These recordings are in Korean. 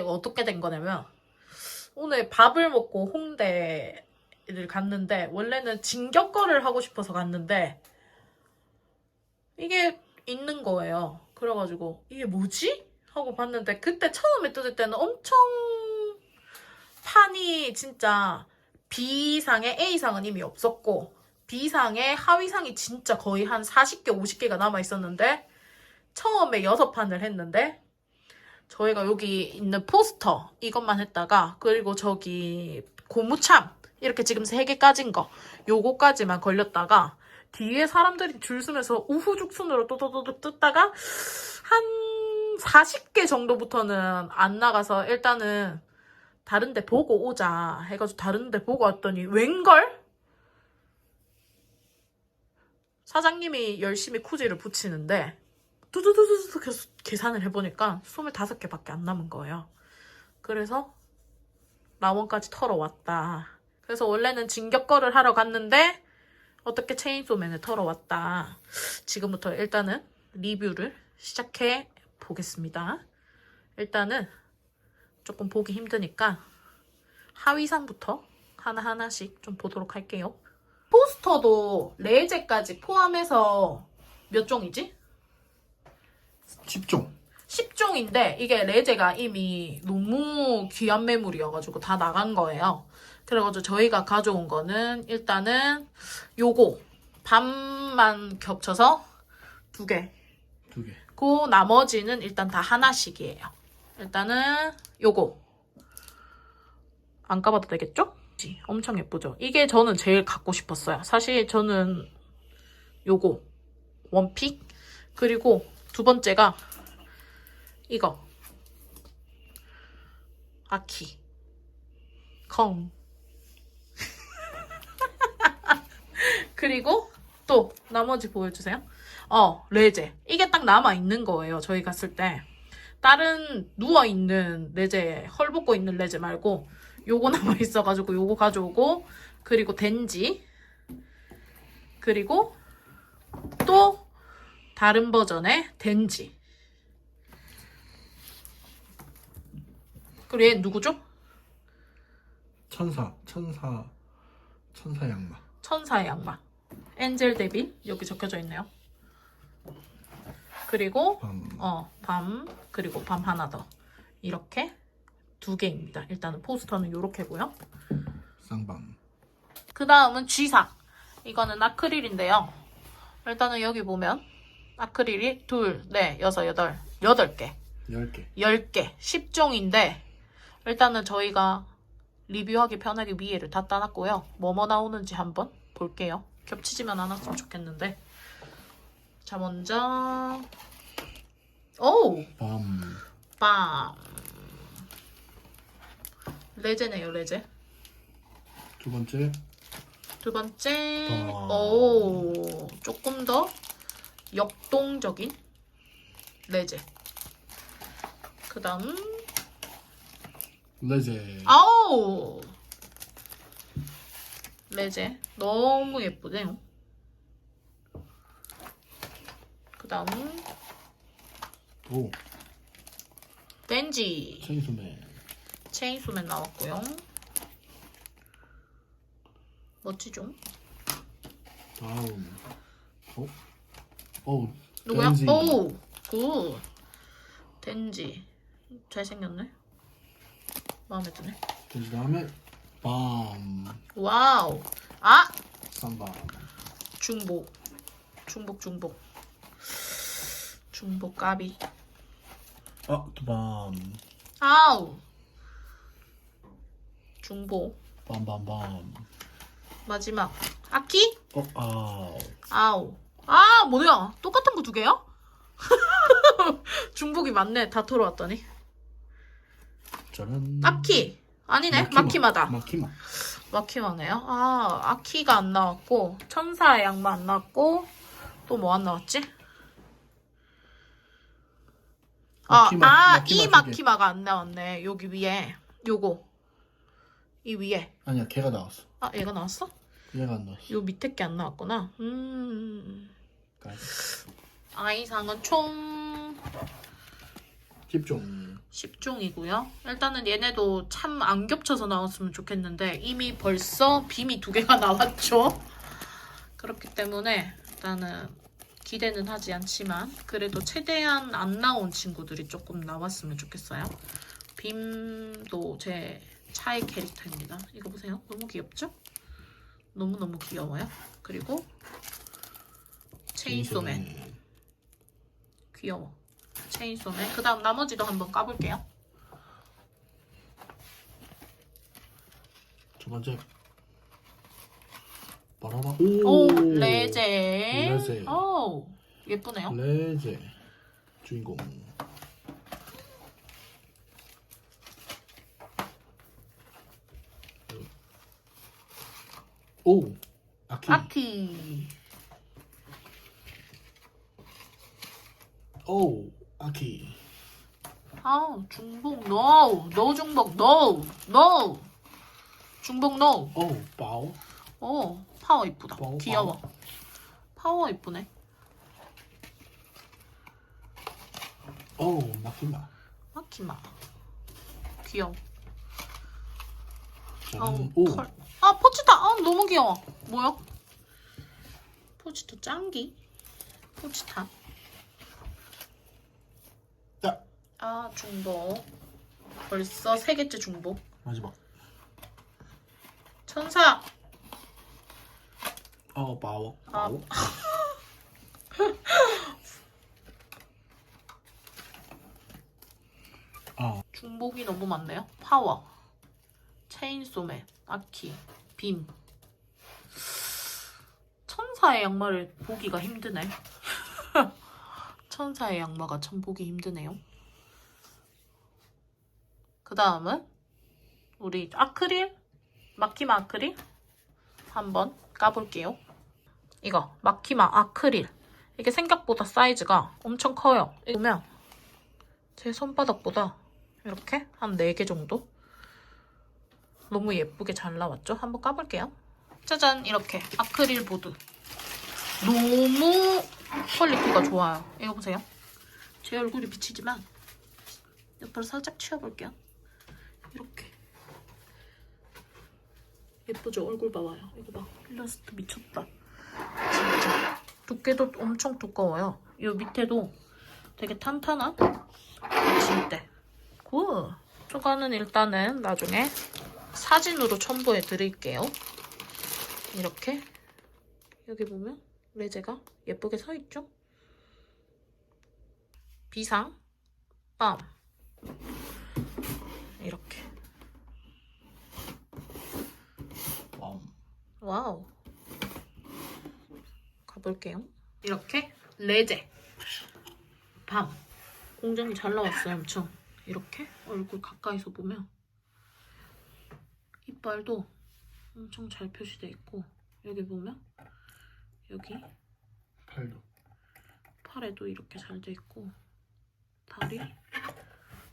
어떻게 된 거냐면 오늘 밥을 먹고 홍대를 갔는데 원래는 진격거를 하고 싶어서 갔는데 이게 있는 거예요. 그래가지고 이게 뭐지? 하고 봤는데 그때 처음에 뜯을 때는 엄청 판이 진짜 B상에 A상은 이미 없었고 B상에 하위상이 진짜 거의 한 40개, 50개가 남아 있었는데 처음에 6판을 했는데 저희가 여기 있는 포스터 이것만 했다가 그리고 저기 고무참 이렇게 지금 3개까지인 거 요거까지만 걸렸다가 뒤에 사람들이 줄 서면서 우후죽순으로 또또또또 뜯다가 한 40개 정도부터는 안 나가서 일단은 다른 데 보고 오자 해가지고 다른 데 보고 왔더니 웬걸? 사장님이 열심히 쿠지를 붙이는데 두두두두두 계속 계산을 해보니까 25개밖에 안 남은 거예요. 그래서 라원까지 털어 왔다. 그래서 원래는 진격거를 하러 갔는데 어떻게 체인소맨을 털어 왔다. 지금부터 일단은 리뷰를 시작해 보겠습니다. 일단은 조금 보기 힘드니까 하위상부터 하나하나씩 좀 보도록 할게요. 포스터도 레제까지 포함해서 몇 종이지? 10종 10종인데 이게 레제가 이미 너무 귀한 매물이어가지고 다 나간 거예요. 그래가지고 저희가 가져온 거는 일단은 요거 반만 겹쳐서 두 개. 두 개 그 나머지는 일단 다 하나씩이에요. 일단은 요거 안 까봐도 되겠죠? 엄청 예쁘죠? 이게 저는 제일 갖고 싶었어요. 사실 저는 요거 원픽 그리고 두 번째가 이거. 아키. 컹 그리고 또 나머지 보여주세요. 어 레제. 이게 딱 남아 있는 거예요. 저희 갔을 때. 다른 누워 있는 레제 헐벗고 있는 레제 말고 요거 남아 있어가지고 요거 가져오고 그리고 덴지. 그리고 또 다른 버전의 덴지 그리고 얘 누구죠? 천사 천사 천사 양마 천사의 악마 엔젤 데빌 여기 적혀져 있네요. 그리고 밤 어, 밤, 그리고 밤 하나 더. 이렇게 두 개입니다. 일단은 포스터는 이렇게고요. 쌍밤 그 다음은 G사. 이거는 아크릴인데요. 일단은 여기 보면 아크릴이 둘, 넷, 여섯, 여덟, 여덟 개, 10개 열 개, 10종인데 일단은 저희가 리뷰하기 편하게 위에를 다 따놨고요. 뭐뭐 나오는지 한번 볼게요. 겹치지만 않았으면 좋겠는데. 자, 먼저 오! 밤 빰. 레제네요, 레제. 두 번째 두 번째, 빰. 오, 조금 더 역동적인 레제. 그 다음, 레제 아우! 레제. 너무 예쁘네요. 그 다음, 오 덴지. 체인소맨 체인소맨 나왔고요. 멋지죠? 다음 어? 오 누구야? 덴지. 오! 굿! 덴지. 잘생겼네. 마음에 드네. 그 다음에 밤 와우! 아! 쌍밤 중복. 중복, 중복. 중복 까비. 아두밤 아우! 중복. 밤밤밤 마지막. 아키? 어 아우 아우. 아, 뭐야? 똑같은 거 두 개야? 중복이 맞네. 다 털어왔더니. 짜란 아키! 아니네. 마키마. 마키마다. 마키마 마키마네요. 아, 아키가 안 나왔고, 천사의 양마 안 나왔고, 또 뭐 안 나왔지? 아, 마키마, 아, 마키마 이두 개. 마키마가 안 나왔네. 여기 위에. 요거. 이 위에. 아니야 걔가 나왔어 아, 얘가 나왔어? 얘가 안 나왔어 요 밑에 게 안 나왔구나. 음. 까지. 아이상은 총 10종 10종이고요. 일단은 얘네도 참 안 겹쳐서 나왔으면 좋겠는데 이미 벌써 빔이 두 개가 나왔죠. 그렇기 때문에 일단은 기대는 하지 않지만 그래도 최대한 안 나온 친구들이 조금 나왔으면 좋겠어요. 빔도 제 차의 캐릭터입니다. 이거 보세요. 너무 귀엽죠? 너무너무 귀여워요. 그리고 체인소맨 귀여워. 체인소맨. 그 다음 나머지도 한번 까볼게요. 두 번째. 바라봐. 오, 레제. 레제. 오, 예쁘네요. 레제. 주인공. 오. 아키. 아키. 오. 아키. 아, 중복 no. no 중복 no. no. 중복 no. 오. 바오. 오, 파워 이쁘다. 파워, 귀여워. 파워 이쁘네. 오. 마키마. 마키마. 귀여워. 저는 오. 털. 아, 너무 귀여워. 뭐야? 포치타 짱기. 포치타. 야. 아, 중복. 벌써 세 개째 중복. 마지막. 천사. 어. 바오. 아. 아. 중복이 너무 많네요. 파워. 체인소맨. 아키. 빔. 천사의 양말을 보기가 힘드네. 천사의 양마가 참 보기 힘드네요. 그 다음은 우리 아크릴 마키마 아크릴 한번 까볼게요. 이거 마키마 아크릴 이게 생각보다 사이즈가 엄청 커요. 보면 제 손바닥보다 이렇게 한 4개 정도 너무 예쁘게 잘 나왔죠? 한번 까볼게요. 짜잔 이렇게 아크릴 보드 너무 퀄리티가 좋아요. 이거 보세요. 제 얼굴이 비치지만 옆으로 살짝 치워볼게요. 이렇게 예쁘죠? 얼굴 봐봐요. 이거 봐. 일러스트 미쳤다. 진짜. 두께도 엄청 두꺼워요. 이 밑에도 되게 탄탄한 진대. 굿. 초가는 일단은 나중에 사진으로 첨부해 드릴게요. 이렇게 여기 보면 레제가 예쁘게 서 있죠? 비상, 빰 이렇게. 와우. 가볼게요. 이렇게 레제. 밤. 공장이 잘 나왔어요, 엄청. 이렇게 얼굴 가까이서 보면 이빨도 엄청 잘 표시돼 있고 여기 보면 여기? 팔도. 팔에도 이렇게 잘 돼 있고 다리?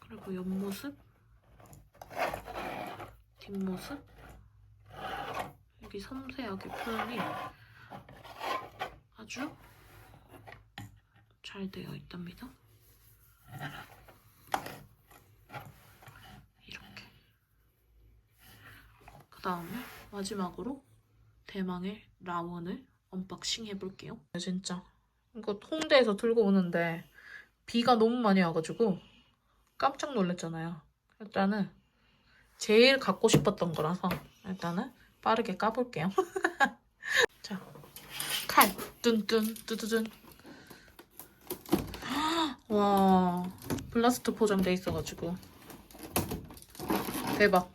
그리고 옆모습? 뒷모습? 여기 섬세하게 표현이 아주 잘 되어 있답니다. 이렇게. 그 다음에 마지막으로 대망의 라원을 언박싱 해볼게요. 진짜 이거 홍대에서 들고 오는데 비가 너무 많이 와가지고 깜짝 놀랐잖아요. 일단은 제일 갖고 싶었던 거라서 일단은 빠르게 까볼게요. 자, 칼 뚠뚠 뚜두둔. 와 블라스트 포장돼 있어가지고 대박.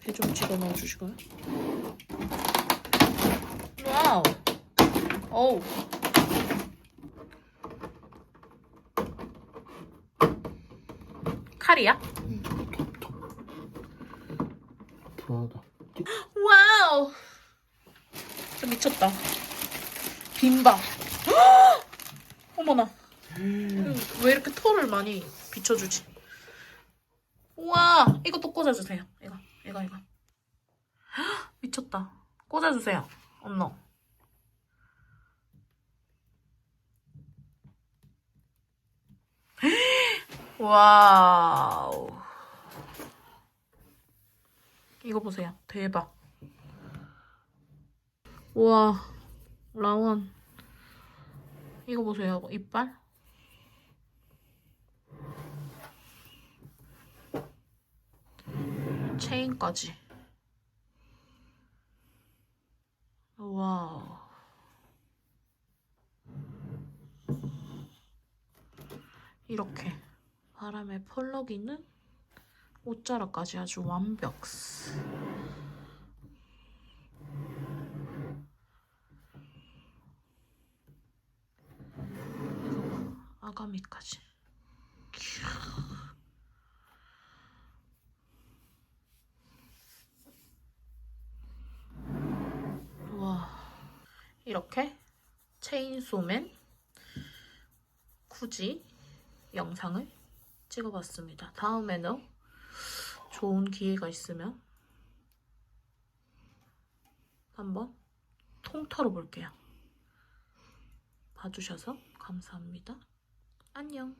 배 좀 집어 넣어주시고요. 와우. 어우. 칼이야? 음. 톱, 톱. 프라다. 와우. 진짜 미쳤다. 빈방. 어머나. 음, 왜 이렇게 털을 많이 비춰주지? 우와, 이것도 꽂아주세요. 이거, 이거, 이거. 미쳤다. 꽂아주세요. 언너. 와우. 이거 보세요. 대박. 우와. 라온. 이거 보세요. 이빨. 체인까지. 와우. 이렇게 바람에 펄럭이는 옷자락까지 아주 완벽. 아가미까지. 와 이렇게 체인소맨 쿠지 영상을 찍어봤습니다. 다음에는 좋은 기회가 있으면 한번 통털어 볼게요. 봐주셔서 감사합니다. 안녕.